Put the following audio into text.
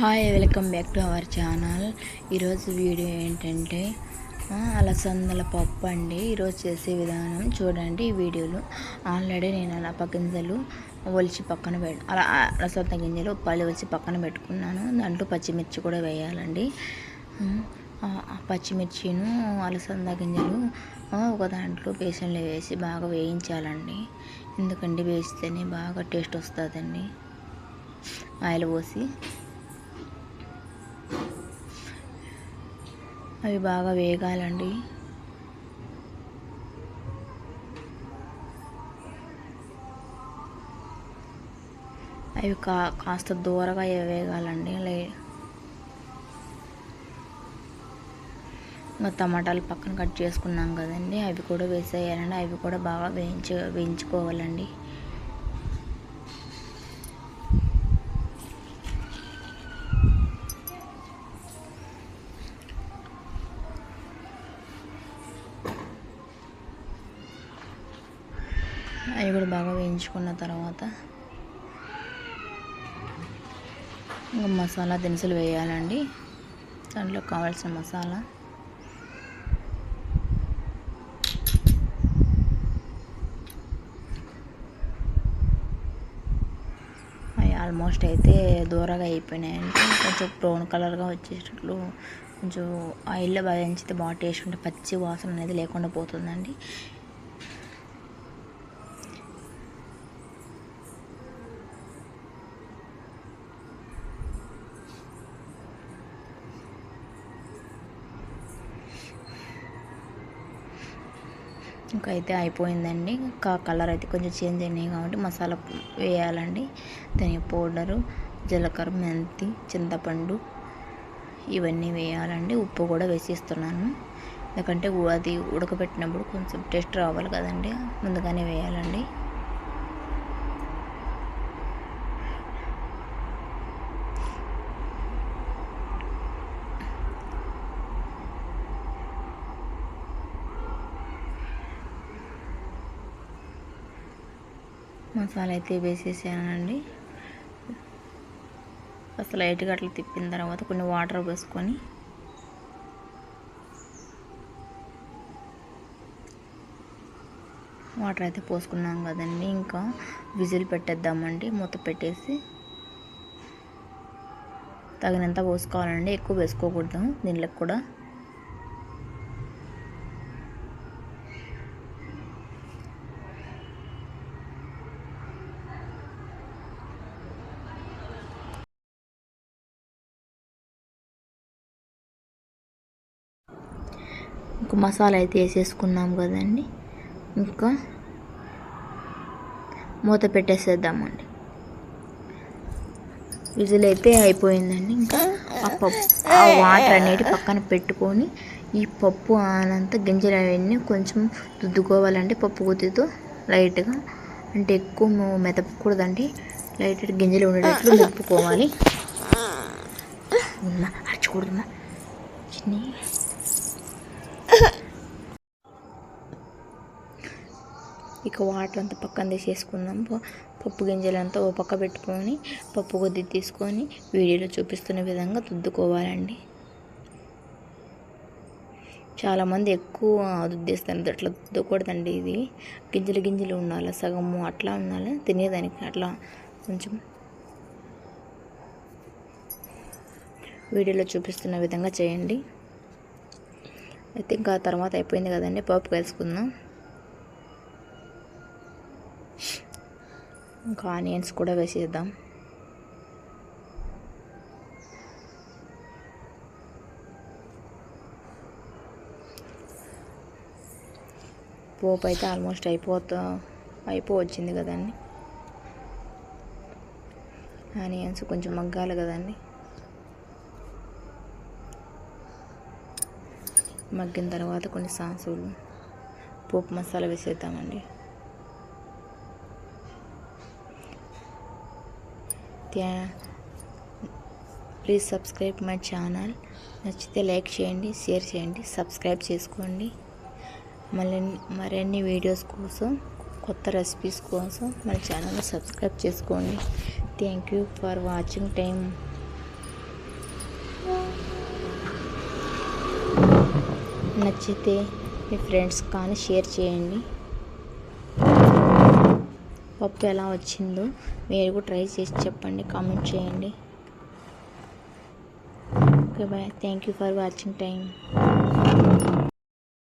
Hi welcome back to our channel. ఈరోజు video ఏంటంటే అలసందల పప్పు అండి. ఈరోజు చేసే విధానం చూడండి ఈ వీడియోలో. ఆల్రెడీ నేను అలప గింజలు ఒలిచి పక్కన పెట్ట అలా అలసంద గింజలు ఉప్పాలు ఒలిచి పక్కన పెట్టుకున్నాను. దాంట్లో పచ్చిమిర్చి కూడా వేయాలండి. పచ్చిమిర్చిను అలసంద గింజలు ఒక దాంట్లో బేసన్లో వేసి బాగా వేయించాలండి. ఎందుకంటే వేస్తేనే బాగా టేస్ట్ వస్తుందండి. ఆయిల్ పోసి అవి బాగా వేగాలండి. అవి కా కాస్త దూరగా వేగాలండి. లే ఇంకా టమాటాలు పక్కన కట్ చేసుకున్నాం కదండి. అవి కూడా వేసేయాలండి. అవి కూడా బాగా వేయించు వేయించుకోవాలండి. అవి కూడా బాగా వేయించుకున్న తర్వాత ఇంకా మసాలా దినుసులు వేయాలండి. దాంట్లో కావాల్సిన మసాలా. అవి ఆల్మోస్ట్ అయితే దూరగా అయిపోయినాయండి. కొంచెం బ్రౌన్ కలర్గా వచ్చేటట్లు కొంచెం ఆయిల్లో బాగా ఎంచితే బాగా టేస్ట్ ఉంటే పచ్చి వాసన అనేది లేకుండా పోతుందండి. ఇంకా అయితే అయిపోయిందండి. ఇంకా కలర్ అయితే కొంచెం చేంజ్ అయినాయి కాబట్టి మసాలా వేయాలండి. ధనియా పౌడరు జీలకర్ర మెంతి చింతపండు ఇవన్నీ వేయాలండి. ఉప్పు కూడా వేసిస్తున్నాను. ఎందుకంటే అది ఉడకబెట్టినప్పుడు కొంచెం టేస్ట్ రావాలి కదండి. ముందుగానే వేయాలండి. మసాలా అయితే వేసేసానండి. ఫస్ట్ లైట్గా అట్లా తిప్పిన తర్వాత కొన్ని వాటర్ పోసుకొని వాటర్ అయితే పోసుకున్నాం కదండి. ఇంకా విజిల్ పెట్టేద్దామండి. మూత పెట్టేసి తగినంత పోసుకోవాలండి. ఎక్కువ వేసుకోకూడదు. దీనిలోకి కూడా ఇంకా మసాలా అయితే వేసేసుకున్నాం కదండి. ఇంకా మూత పెట్టేసేద్దామండి. విజిల్ అయితే అయిపోయిందండి. ఇంకా ఆ పప్పు ఆ వాటర్ అనేది పక్కన పెట్టుకొని ఈ పప్పు అనంత గింజలు అవన్నీ కొంచెం దుద్దుకోవాలండి పప్పు గుత్తితో లైట్గా. అంటే ఎక్కువ మెదపకూడదండి. లైట్ గింజలు ఉండేటట్లు మెప్పుకోవాలి అరచకూడదమ్మా చిన్న. ఇక వాటర్ అంతా పక్కన తీసేసుకుందాం. పప్పు గింజలంతా ఓ పక్క పెట్టుకొని పప్పు కొద్ది తీసుకొని వీడియోలో చూపిస్తున్న విధంగా దుద్దుకోవాలండి చాలామంది ఎక్కువ దుద్దేస్తారు అట్లా దుద్దకూడదండి ఇది. గింజలు గింజలు ఉండాలి. సగము అట్లా ఉండాలి. తినేదానికి అట్లా కొంచెం. వీడియోలో చూపిస్తున్న విధంగా చేయండి. అయితే ఇంకా తర్వాత అయిపోయింది కదండి. పప్పు కలుసుకుందాం. ఇంకా ఆనియన్స్ కూడా వేసేద్దాం. పోపు అయితే ఆల్మోస్ట్ అయిపోతా అయిపోవచ్చింది కదండి ఆనియన్స్ కొంచెం మగ్గాలి కదండి మగ్గిన తర్వాత కొన్ని సాసులు పోపు మసాలా వేసేద్దామండి. ప్లీజ్ సబ్స్క్రైబ్ మై ఛానల్ నచ్చితే లైక్ చేయండి షేర్ చేయండి సబ్స్క్రైబ్ చేసుకోండి. మళ్ళీ మరిన్ని వీడియోస్ కోసం కొత్త రెసిపీస్ కోసం మన ఛానల్ని సబ్స్క్రైబ్ చేసుకోండి. Thank you for watching time నచ్చితే మీ ఫ్రెండ్స్ కానీ షేర్ చేయండి. పప్పు ఎలా వచ్చిందో మీరు కూడా ట్రై చేసి చెప్పండి కామెంట్ చేయండి. Okay bye thank you for watching time